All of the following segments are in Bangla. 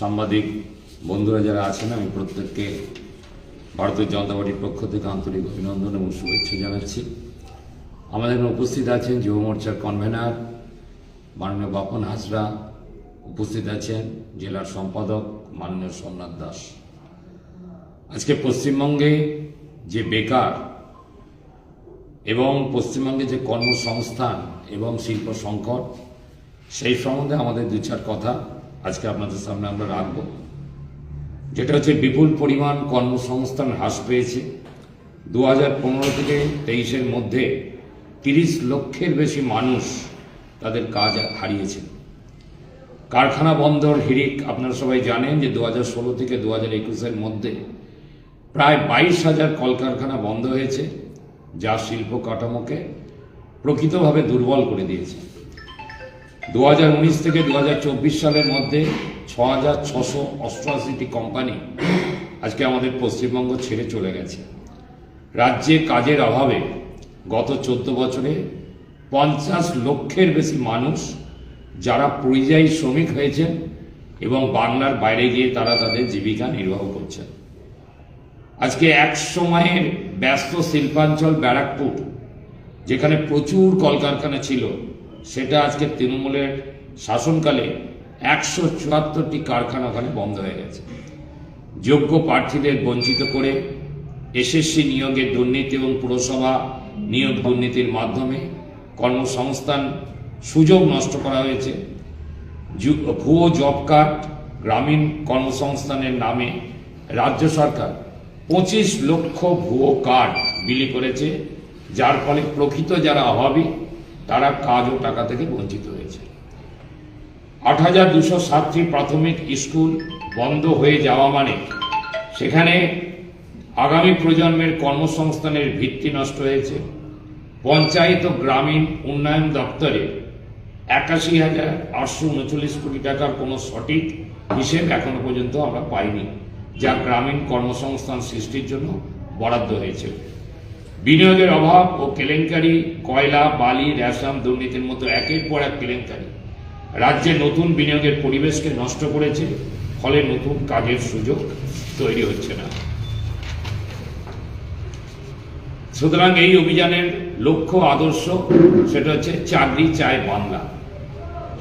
সাংবাদিক বন্ধুরা যারা আছেন, আমি প্রত্যেককে ভারতীয় জনতা পার্টির পক্ষ থেকে আন্তরিক অভিনন্দন এবং শুভেচ্ছা জানাচ্ছি। আমাদের উপস্থিত আছেন যুব মোর্চার কনভেনার মাননীয় বাপন হাজরা, উপস্থিত আছেন জেলার সম্পাদক মাননীয় সোমনাথ দাস। আজকে পশ্চিমবঙ্গে যে বেকার এবং পশ্চিমবঙ্গে যে কর্মসংস্থান এবং শিল্প সংকট, সেই সম্বন্ধে আমাদের দু চার কথা আজকে আপনাদের সামনে আমরা রাখব। যেটা হচ্ছে বিপুল পরিমাণ কর্মসংস্থান হ্রাস পেয়েছে। দু হাজার পনেরো থেকে তেইশের মধ্যে তিরিশ লক্ষের বেশি মানুষ তাদের কাজ হারিয়েছে কারখানা বন্দর হিরিক আপনারা সবাই জানেন যে দু হাজার ষোলো থেকে দু হাজার একুশের মধ্যে প্রায় বাইশ হাজার কলকারখানা বন্ধ হয়েছে, যা শিল্প কাঠামোকে প্রকৃতভাবে দুর্বল করে দিয়েছে। দু হাজার উনিশ থেকে দু হাজার চব্বিশ সালের মধ্যে ছ হাজার ছশো অষ্টআশিটি কোম্পানি আজকে আমাদের পশ্চিমবঙ্গ ছেড়ে চলে গেছে। রাজ্যে কাজের অভাবে গত চোদ্দ বছরে পঞ্চাশ লক্ষের বেশি মানুষ যারা পরিযায়ী শ্রমিক হয়েছেন এবং বাংলার বাইরে গিয়ে তারা তাদের জীবিকা নির্বাহ করছেন। আজকে এক সময়ের ব্যস্ত শিল্পাঞ্চল ব্যারাকপুর, যেখানে প্রচুর কলকারখানা ছিল সেটা আজকে তৃণমূলের শাসনকালে একশো চুয়াত্তরটি কারখানা ওখানে বন্ধ হয়ে গেছে। যোগ্য প্রার্থীদের বঞ্চিত করে এসএসসি নিয়োগের দুর্নীতি এবং পুরসভা নিয়োগ দুর্নীতির মাধ্যমে কর্মসংস্থান সুযোগ নষ্ট করা হয়েছে। ভুয়ো জব কার্ড গ্রামীণ কর্মসংস্থানের নামে রাজ্য সরকার পঁচিশ লক্ষ ভুয়ো কার্ড বিলি করেছে, যার ফলে প্রকৃত যারা অভাবী তারা কাজ ও টাকা থেকে বঞ্চিত হয়েছে। আট হাজার দুশো সাতটি প্রাথমিক স্কুল বন্ধ হয়ে যাওয়া মানে সেখানে আগামী প্রজন্মের কর্মসংস্থানের ভিত্তি নষ্ট হয়েছে। পঞ্চায়েত ও গ্রামীণ উন্নয়ন দপ্তরে একাশি হাজার আটশো উনচল্লিশ কোটি টাকার কোনো সঠিক হিসেব এখনও পর্যন্ত আমরা পাইনি, যা গ্রামীণ কর্মসংস্থান সৃষ্টির জন্য বরাদ্দ হয়েছে। বিনিয়োগের অভাব ও কেলেঙ্কারি, কয়লা, বালি, রেশম দুর্নীতির মতো একের পর এক কেলেঙ্কারি। রাজ্যে নতুন বিনিয়োগের পরিবেশকে নষ্ট করেছে, ফলে নতুন কাজের সুযোগ তৈরি হচ্ছে না। সুতরাং এই অভিযানের লক্ষ্য, আদর্শ, সেটা হচ্ছে চাকরি চায় বাংলা।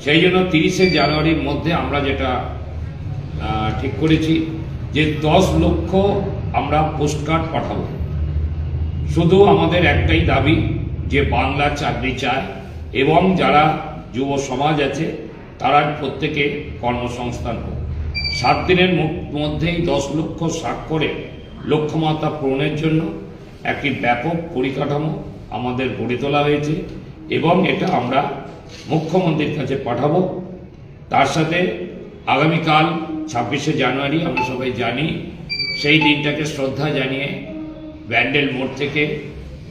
সেই জন্য তিরিশে জানুয়ারির মধ্যে আমরা যেটা ঠিক করেছি যে দশ লক্ষ আমরা পোস্টকার্ড পাঠাবো। শুধু আমাদের একটাই দাবি যে বাংলা চাকরি চায় এবং যারা যুব সমাজ আছে, তারা প্রত্যেকে কর্মসংস্থান হোক। সাত দিনের মধ্যেই দশ লক্ষ স্বাক্ষরে লক্ষ্যমাত্রা পূরণের জন্য একটি ব্যাপক পরিকাঠামো আমাদের গড়ে তোলা হয়েছে এবং এটা আমরা মুখ্যমন্ত্রীর কাছে পাঠাবো। তার সাথে আগামীকাল ছাব্বিশে জানুয়ারি, আমরা সবাই জানি, সেই দিনটাকে শ্রদ্ধা জানিয়ে ব্যান্ডেল মোড় থেকে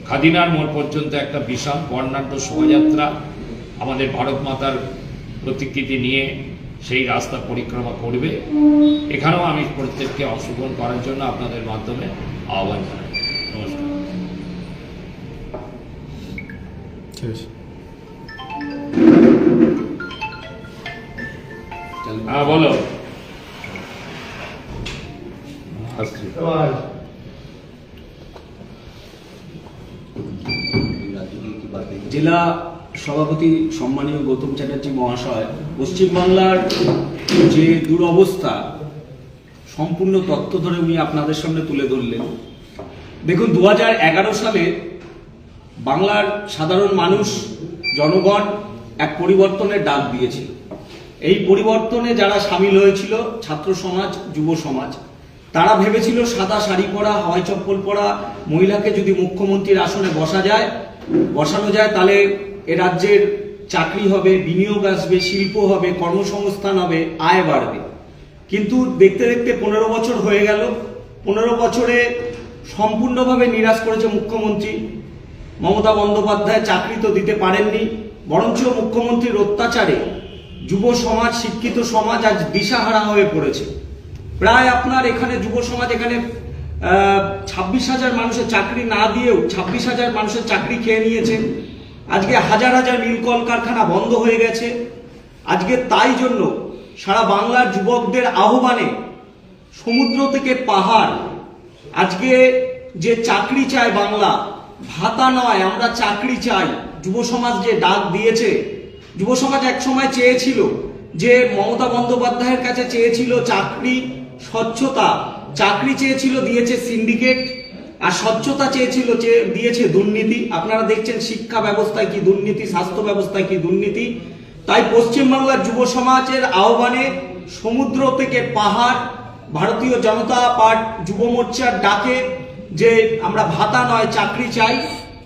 খাদিনার মোড় পর্যন্ত একটা বিশাল বর্ণাঢ্য শোভাযাত্রা আমাদের ভারত মাতার প্রতিকৃতি নিয়ে সেই রাস্তা পরিক্রমা করবে। এখানেও আমি প্রত্যেককে অংশগ্রহণ করার জন্য আপনাদের মাধ্যমে আহ্বান জানাই। নমস্কার। ঠিক হ্যাঁ বলো। আসছি। জেলা সভাপতি সম্মানীয় গৌতম চ্যাটার্জি মহাশয়, পশ্চিমবাংলার যে দুরবস্থা, সম্পূর্ণ তথ্য ধরে উনি আপনাদের সামনে তুলে ধরলেন। দেখুন দু হাজার এগারো সালে বাংলার সাধারণ মানুষ, জনগণ এক পরিবর্তনের ডাক দিয়েছিল। এই পরিবর্তনে যারা সামিল হয়েছিল, ছাত্র সমাজ, যুব সমাজ, তারা ভেবেছিল সাদা শাড়ি পরা, হাওয়াই চপ্পল পরা, মহিলাকে যদি মুখ্যমন্ত্রীর আসনে বসা যায় বসানো যায়, তাহলে এ রাজ্যের চাকরি হবে, বিনিয়োগ আসবে, শিল্প হবে, কর্মসংস্থান হবে, আয় বাড়বে। কিন্তু দেখতে দেখতে পনেরো বছর হয়ে গেল, পনেরো বছরে সম্পূর্ণভাবে নিরাশ করেছে মুখ্যমন্ত্রী। মমতা বন্দ্যোপাধ্যায় চাকরি তো দিতে পারেননি, বরঞ্চ মুখ্যমন্ত্রীর অত্যাচারে যুব সমাজ, শিক্ষিত সমাজ আজ দিশাহারা হয়ে পড়েছে। প্রায় আপনার এখানে যুব সমাজ এখানে ছাব্বিশ হাজার মানুষের চাকরি না দিয়েও ছাব্বিশ হাজার মানুষের চাকরি খেয়ে নিয়েছেন। আজকে হাজার হাজার মিল কলকারখানা বন্ধ হয়ে গেছে। আজকে তাই জন্য সারা বাংলার যুবকদের আহ্বানে সমুদ্র থেকে পাহাড়। আজকে যে চাকরি চায় বাংলা, ভাতা নয়, আমরা চাকরি চাই। যুব সমাজ যে ডাক দিয়েছে, যুব সমাজ এক সময় চেয়েছিল যে মমতা বন্দ্যোপাধ্যায়ের কাছে চেয়েছিল চাকরি, স্বচ্ছতা। চাকরি চেয়েছিল, দিয়েছে সিন্ডিকেট আর স্বচ্ছতা চেয়েছিল দিয়েছে দুর্নীতি। আপনারা দেখছেন শিক্ষা ব্যবস্থায় কি দুর্নীতি, স্বাস্থ্য ব্যবস্থায় কি দুর্নীতি। তাই পশ্চিমবাংলার যুব সমাজের আহ্বানে সমুদ্র থেকে পাহাড়, ভারতীয় জনতা পার্ট যুব মোর্চার ডাকে যে আমরা ভাতা নয়, চাকরি চাই,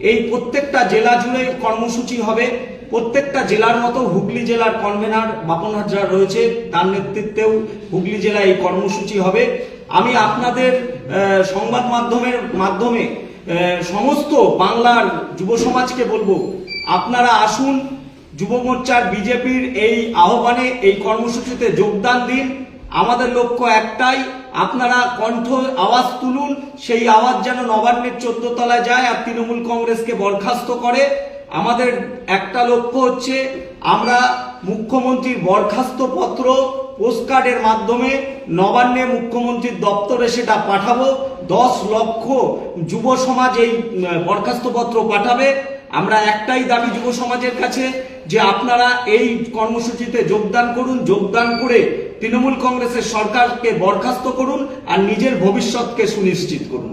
এই প্রত্যেকটা জেলা জুড়ে কর্মসূচি হবে। প্রত্যেকটা জেলার মতো হুগলি জেলার কনভেনার বাপন হাজরা রয়েছে, তার নেতৃত্বেও হুগলি জেলায় এই কর্মসূচি হবে। আমি আপনাদের সংবাদ মাধ্যমের মাধ্যমে সমস্ত বাংলার যুব সমাজকে বলব, আপনারা আসুন, যুব মোর্চার বিজেপির এই আহ্বানে, এই কর্মসূচিতে যোগদান দিন। আমাদের লক্ষ্য একটাই, আপনারা কণ্ঠ আওয়াজ তুলুন, সেই আওয়াজ যেন নবান্নের চোদ্দ তলায় যায় আর তৃণমূল কংগ্রেসকে বরখাস্ত করে। আমাদের একটা লক্ষ্য হচ্ছে, আমরা মুখ্যমন্ত্রীর বরখাস্ত পত্র পোস্টকার্ডের মাধ্যমে নবান্নে মুখ্যমন্ত্রীর দপ্তরে সেটা পাঠাবো। দশ লক্ষ যুব সমাজ এই উম, বরখাস্ত পত্র পাঠাবে। আমরা একটাই দাবি যুব সমাজের কাছে যে আপনারা এই কর্মসূচিতে যোগদান করুন যোগদান করে তৃণমূল কংগ্রেসের সরকারকে বরখাস্ত করুন আর নিজের ভবিষ্যৎকে সুনিশ্চিত করুন।